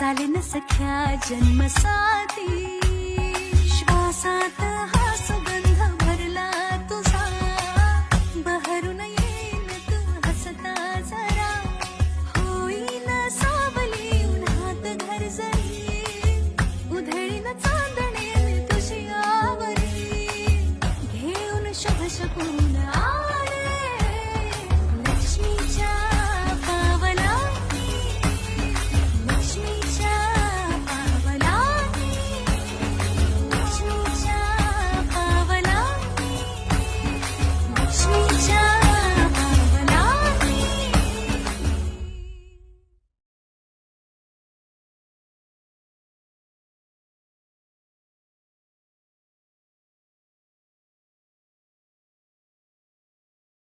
चालेन सख्या जन्मसाती श्वासात हा सुगंध भरला तुझा. बहरून येईन तू हसता जरा. होईल सावली उन्हात घर जरी. उधळीन चांदणे तुझी आवरी. घेऊन शुभ शकून